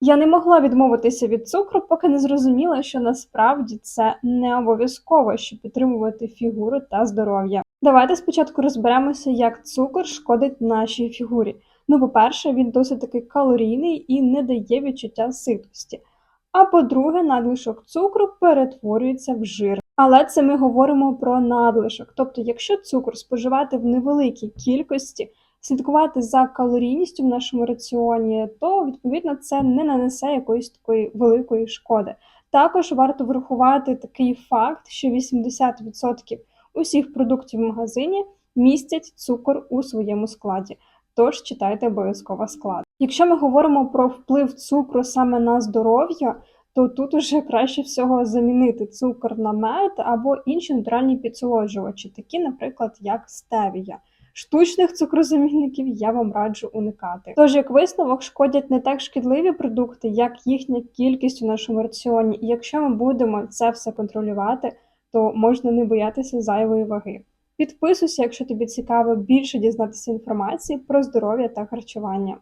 Я не могла відмовитися від цукру, поки не зрозуміла, що насправді це не обов'язково, щоб підтримувати фігуру та здоров'я. Давайте спочатку розберемося, як цукор шкодить нашій фігурі. Ну, по-перше, він досить таки калорійний і не дає відчуття ситості. А по-друге, надлишок цукру перетворюється в жир. Але це ми говоримо про надлишок. Тобто, якщо цукор споживати в невеликій кількості, слідкувати за калорійністю в нашому раціоні, то відповідно це не нанесе якоїсь такої великої шкоди. Також варто врахувати такий факт, що 80% усіх продуктів в магазині містять цукор у своєму складі. Тож читайте обов'язково склад. Якщо ми говоримо про вплив цукру саме на здоров'я, то тут уже краще всього замінити цукор на мед або інші натуральні підсолоджувачі, такі, наприклад, як стевія. Штучних цукрозамінників я вам раджу уникати. Тож, як висновок, шкодять не так шкідливі продукти, як їхня кількість у нашому раціоні. І якщо ми будемо це все контролювати, то можна не боятися зайвої ваги. Підписуйся, якщо тобі цікаво більше дізнатися інформації про здоров'я та харчування.